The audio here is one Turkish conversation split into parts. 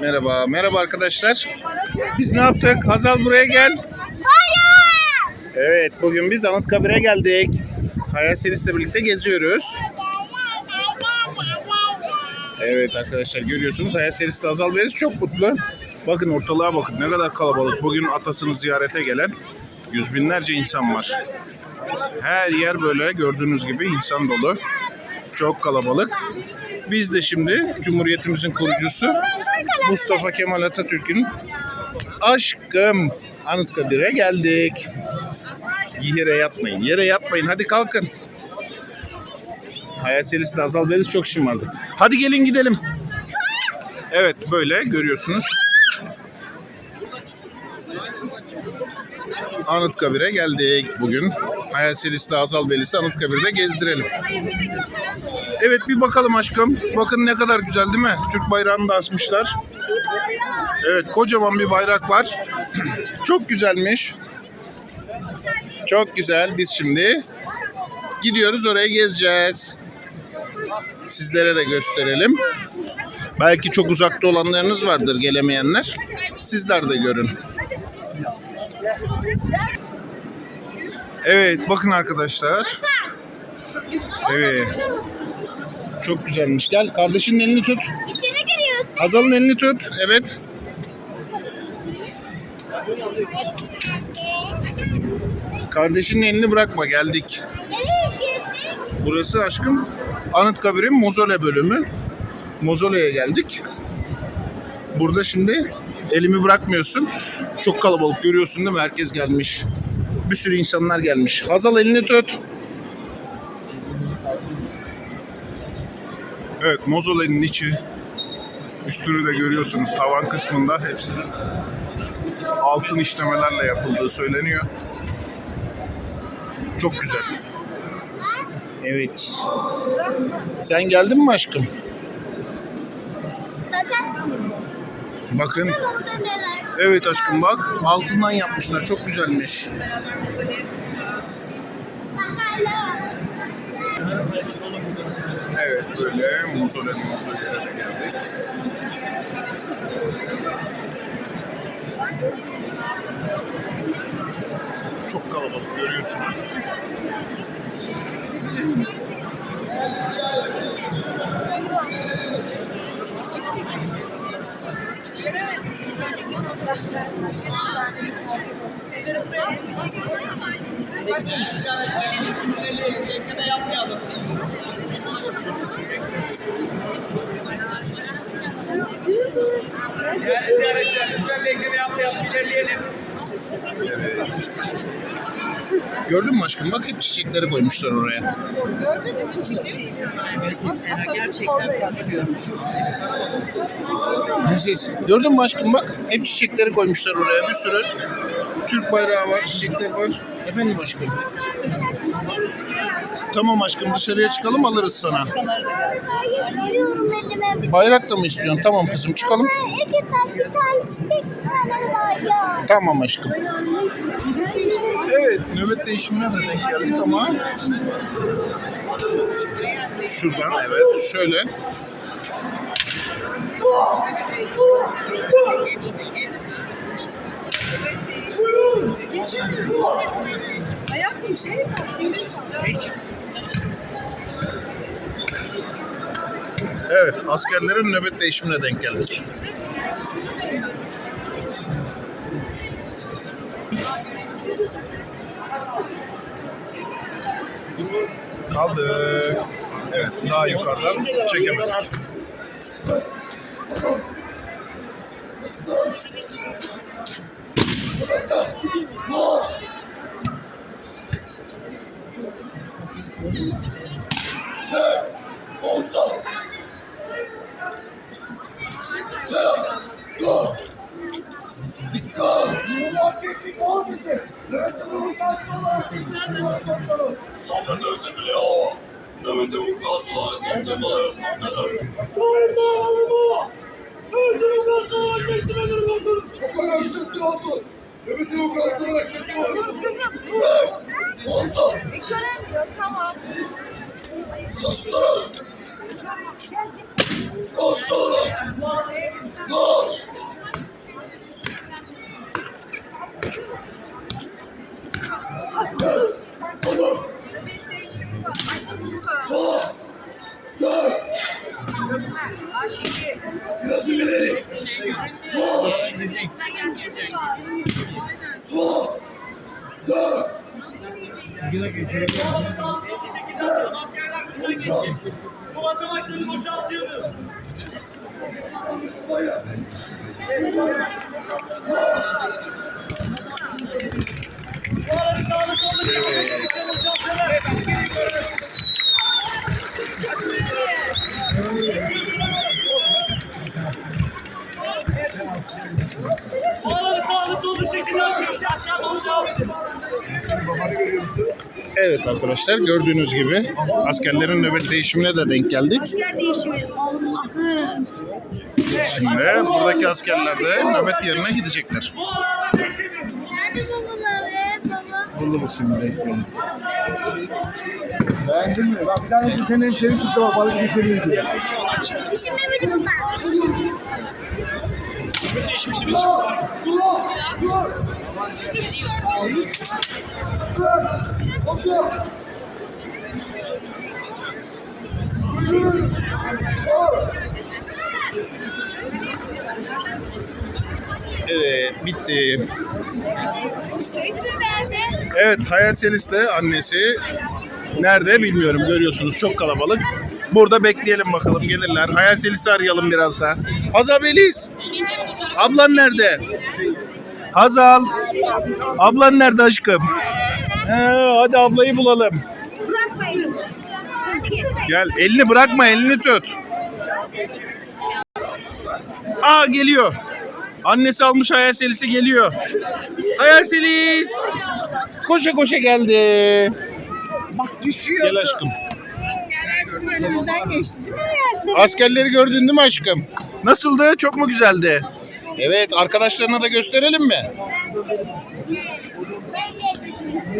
Merhaba, merhaba arkadaşlar. Biz ne yaptık? Hazal buraya gel. Evet, bugün biz Anıtkabir'e geldik. Hayal serisiyle birlikte geziyoruz. Evet arkadaşlar görüyorsunuz Hayal serisi Hazal Bey'imiz çok mutlu. Bakın ortalığa bakın ne kadar kalabalık. Bugün atasını ziyarete gelen yüz binlerce insan var. Her yer böyle gördüğünüz gibi insan dolu. Çok kalabalık. Biz de şimdi Cumhuriyetimizin kurucusu Mustafa Kemal Atatürk'ün aşkım Anıtkabir'e geldik. Yere yatmayın, yere yatmayın. Hadi kalkın. Hayal serisi de Azal Beliz çok şımardı. Hadi gelin gidelim. Evet böyle görüyorsunuz. Anıtkabir'e geldik bugün. Hayal serisi de Azal Belis'i Anıtkabir'de gezdirelim. Evet bir bakalım aşkım. Bakın ne kadar güzel değil mi? Türk bayrağını da asmışlar. Evet kocaman bir bayrak var. Çok güzelmiş. Çok güzel. Biz şimdi gidiyoruz oraya gezeceğiz. Sizlere de gösterelim. Belki çok uzakta olanlarınız vardır gelemeyenler. Sizler de görün. Evet bakın arkadaşlar. Evet. Çok güzelmiş. Gel kardeşinin elini tut. İçine giriyor. Hazal'ın elini tut. Evet. Kardeşinin elini bırakma. Geldik. Burası aşkım Anıtkabir'in mozole bölümü. Mozole'ye geldik. Burada şimdi elimi bırakmıyorsun. Çok kalabalık görüyorsun değil mi? Herkes gelmiş. Bir sürü insanlar gelmiş. Hazal elini tut. Evet mozolenin içi. Üstünü de görüyorsunuz tavan kısmında hepsi altın işlemelerle yapıldığı söyleniyor. Çok güzel. Evet. Sen geldin mi aşkım? Bakın. Evet aşkım bak. Altından yapmışlar. Çok güzelmiş. Evet böyle muzolenin olduğu yere de geldik. Çok kalabalık görüyorsunuz. Yani ziyaretçiler lütfen bekleme yapmayalım, ilerleyelim. Gördün mü aşkım? Bak hep çiçekleri koymuşlar oraya. Gerçekten üzülüyorum şu an. Siz gördün mü aşkım bak hep çiçekleri koymuşlar oraya bir sürü. Türk bayrağı var, çiçekler var. Efendim aşkım. Tamam aşkım dışarıya çıkalım alırız sana. Bayrak da mı istiyorsun? Tamam kızım çıkalım. Tamam aşkım. Evet nöbet değişimine de denk geldik ama şuradan evet şöyle. Hayatım şey evet askerlerin nöbet değişimine denk geldik. Kaldık. Evet daha yukarıdan çekemedik. Zaten özür diliyor. Nöbeti vukuatla kendime yapmadılar. Bağırma ağlama! Öldürün gazlı olarak teslim ederim komutanım. O kadar sesli olsun. Nöbeti vukuatlı olarak teslim ederim. Komutan! Göremiyor tamam. Susturun! Koş Biraz ileri. Koş. Sola. Gel. Bu basamakları boşaltıyorum. Bağları Evet arkadaşlar gördüğünüz gibi askerlerin nöbet değişimine de denk geldik. Yer değişimi. Allah'ım. Şimdi buradaki askerler de nöbet yerine gidecekler. Nerede babalar be baba? Oldu mu şimdi? Beğendin mi? Bak bir tanesi senin hemşerin çıktı bak balık hemşerin gidiyor. Üşümemedi baba. Sola. Dur. Koş. Evet bitti. Evet Hayat Selis de annesi nerede bilmiyorum görüyorsunuz çok kalabalık. Burada bekleyelim bakalım gelirler. Hayat Selis'i arayalım biraz da. Hazal Beliz. Ablan nerede? Hazal. Ablan nerede aşkım? He, hadi ablayı bulalım. Gel. Elini bırakma elini tut. Aa geliyor. Annesi almış Hayal Selis'i geliyor. Hayal Selis. Koşa koşa geldi. Bak düşüyor. Gel aşkım. Bizim önümüzden geçti değil mi? Askerleri gördün değil mi aşkım? Nasıldı? Çok mu güzeldi? Evet arkadaşlarına da gösterelim mi?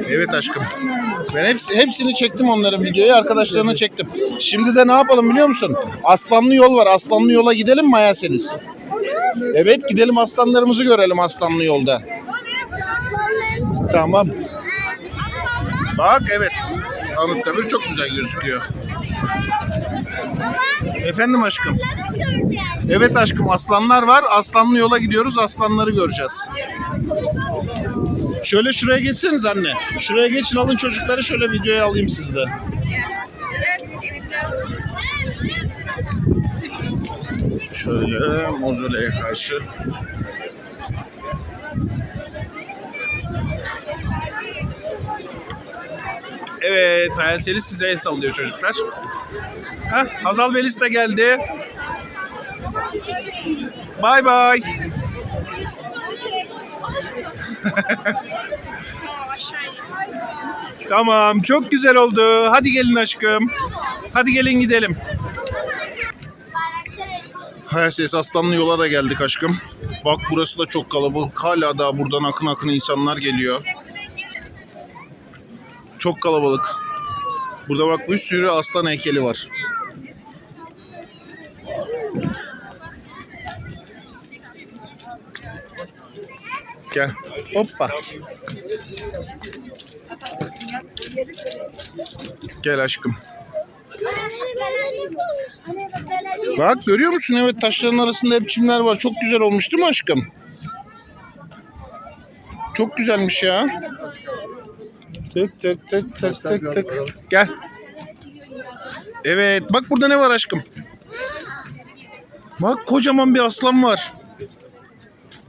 Evet aşkım. Ben hepsi, hepsini çektim onların videoyu. Arkadaşlarına çektim. Şimdi de ne yapalım biliyor musun? Aslanlı yol var. Aslanlı yola gidelim mi? Olur. Evet gidelim aslanlarımızı görelim aslanlı yolda. Tamam. Bak evet. Anıtkabir çok güzel gözüküyor. Efendim aşkım. Evet aşkım aslanlar var. Aslanlı yola gidiyoruz. Aslanları göreceğiz. Şöyle şuraya geçseniz anne. Şuraya geçin alın çocukları şöyle videoya alayım sizi de. Şöyle mozoleye karşı. Evet, Hayal Selis size el sallıyor çocuklar. Heh, Hazal Velis de geldi. Bay bay. tamam, çok güzel oldu. Hadi gelin aşkım. Hadi gelin gidelim. Hayal Selis Aslanlı yola da geldik aşkım. Bak burası da çok kalabalık. Hala daha buradan akın akın insanlar geliyor. Çok kalabalık. Burada bak bir sürü aslan heykeli var. Gel. Hoppa. Gel aşkım. Bak görüyor musun? Evet taşların arasında hep çimler var. Çok güzel olmuş değil mi aşkım? Çok güzelmiş ya. Tık tık tık tık tık tık. Gel. Evet bak burada ne var aşkım? Bak kocaman bir aslan var.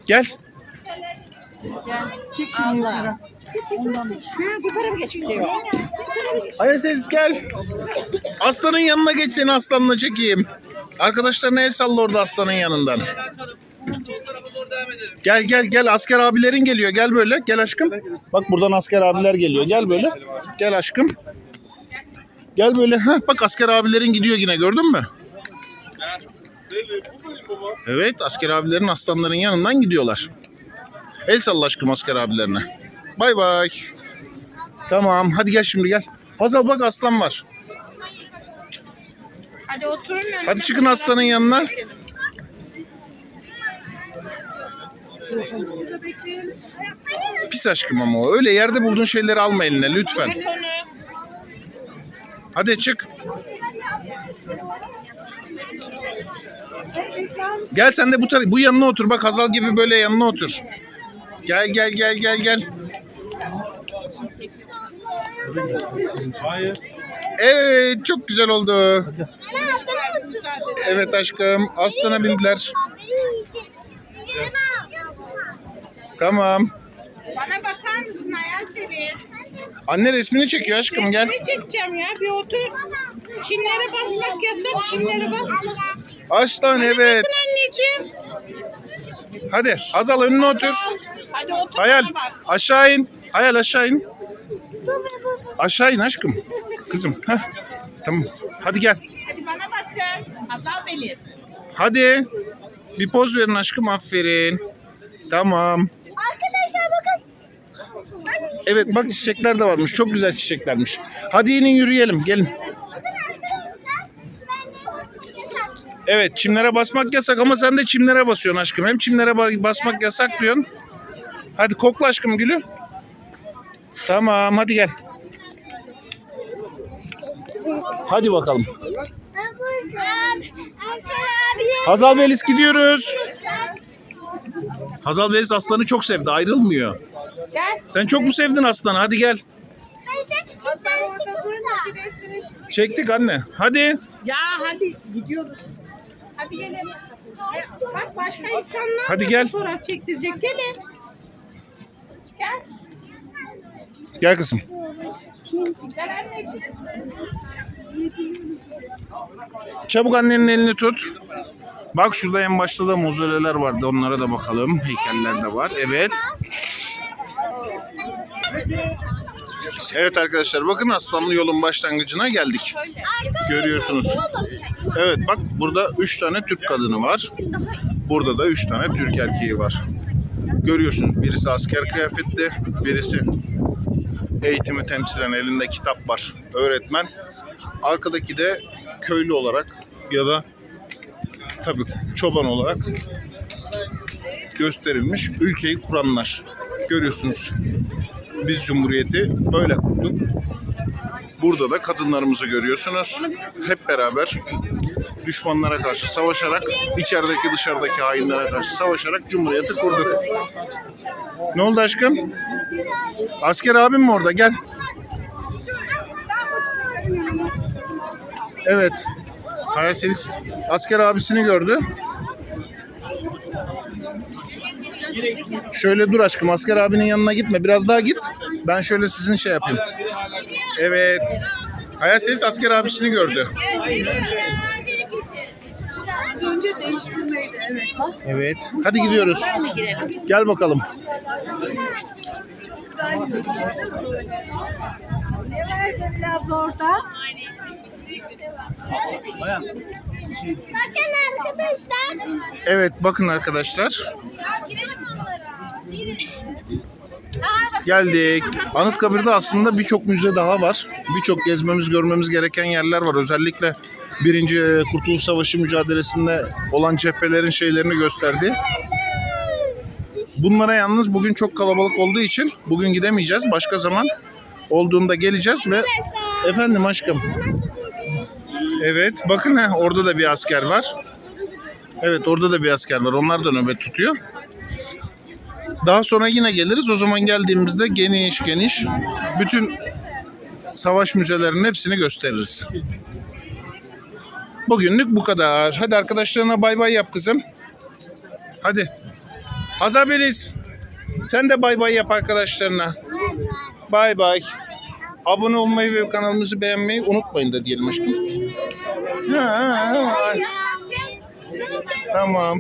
Gel. Çek şimdi yukarı. Ondan. Bu tarafa geç gidiyor. Hayır ses gel. Aslanın yanına geç seni aslanla çekeyim. Arkadaşlarına el salla orada aslanın yanından. Gel gel gel asker abilerin geliyor gel böyle gel aşkım. Bak buradan asker abiler geliyor gel böyle. Gel aşkım. Gel böyle. Heh, bak asker abilerin gidiyor yine gördün mü? Evet asker abilerin aslanların yanından gidiyorlar. El salla aşkım asker abilerine. Bay bay. Tamam hadi gel şimdi gel. Hazal bak aslan var. Hadi oturun. Hadi çıkın aslanın yanına. Pis aşkım ama o. Öyle yerde bulduğun şeyleri alma eline lütfen. Hadi çık. Gel sen de bu tar- bu yanına otur. Bak Hazal gibi böyle yanına otur. Gel gel gel gel gel. Hayır. Evet çok güzel oldu. Evet aşkım aslana bindiler. Tamam. Bana bakar mısın Ayaz Deniz? Anne resmini çekiyor aşkım gel. Ne çekeceğim ya? Bir otur. Çimlere basmak yasak. Çimlere bas. Aslan evet. Bakın anneciğim. Hadi Hazal önüne otur. Hadi otur. Hayal bana bak. aşağı in. Hayal aşağı in. Aşağı in aşkım. Kızım. Heh. Tamam. Hadi gel. Hadi bana bakın. Hazal Beliz. Hadi. Bir poz verin aşkım. Aferin. Tamam. Evet bak çiçekler de varmış. Çok güzel çiçeklermiş. Hadi inin yürüyelim. Gelin. Evet çimlere basmak yasak ama sen de çimlere basıyorsun aşkım. Hem çimlere ba- basmak yasak diyorsun. Hadi kokla aşkım gülü. Tamam hadi gel. Hadi bakalım. Hazal Melis gidiyoruz. Hazal Melis aslanı çok sevdi. Ayrılmıyor. Gel. Sen çok mu sevdin aslanı? Hadi gel. Hasan orada durma. Çektik anne. Hadi. Ya hadi gidiyoruz. Hadi gelin. Bak başka insanlar Hadi da gel. fotoğraf çektirecek. Gelin. Gel. Gel kızım. Gel anneciğim. Çabuk annenin elini tut. Bak şurada en başta da mozoleler vardı. Onlara da bakalım. Heykeller de var. Evet. Evet arkadaşlar bakın Aslanlı yolun başlangıcına geldik. Görüyorsunuz. Evet bak burada 3 tane Türk kadını var. Burada da 3 tane Türk erkeği var. Görüyorsunuz birisi asker kıyafetli, birisi eğitimi temsilen elinde kitap var. Öğretmen. Arkadaki de köylü olarak ya da tabii çoban olarak gösterilmiş ülkeyi kuranlar. Görüyorsunuz. Biz Cumhuriyeti böyle kurduk. Burada da kadınlarımızı görüyorsunuz. Hep beraber düşmanlara karşı savaşarak, içerideki dışarıdaki hainlere karşı savaşarak Cumhuriyeti kurduk. Ne oldu aşkım? Asker abim mi orada? Gel. Evet. Hayaseniz asker abisini gördü. Şöyle dur aşkım asker abinin yanına gitme. Biraz daha git. Ben şöyle sizin şey yapayım. Evet. Hayaseniz asker abisini gördü. Az önce değiştirmeydi evet. Bak. Evet. Hadi gidiyoruz. Gel bakalım. Ne var Gönül abla orada? Bakın arkadaşlar. Evet bakın arkadaşlar. Geldik. Anıtkabir'de aslında birçok müze daha var. Birçok gezmemiz, görmemiz gereken yerler var. Özellikle Birinci e, Kurtuluş Savaşı mücadelesinde olan cephelerin şeylerini gösterdi. Bunlara yalnız bugün çok kalabalık olduğu için bugün gidemeyeceğiz. Başka zaman olduğunda geleceğiz ve efendim aşkım. Evet bakın ha orada da bir asker var. Evet orada da bir asker var. Onlar da nöbet tutuyor. Daha sonra yine geliriz. O zaman geldiğimizde geniş geniş bütün savaş müzelerinin hepsini gösteririz. Bugünlük bu kadar. Hadi arkadaşlarına bay bay yap kızım. Hadi. Hazar Beliz. Sen de bay bay yap arkadaşlarına. Bay bay. Abone olmayı ve kanalımızı beğenmeyi unutmayın da diyelim aşkım. Ha, ha, ha. Tamam.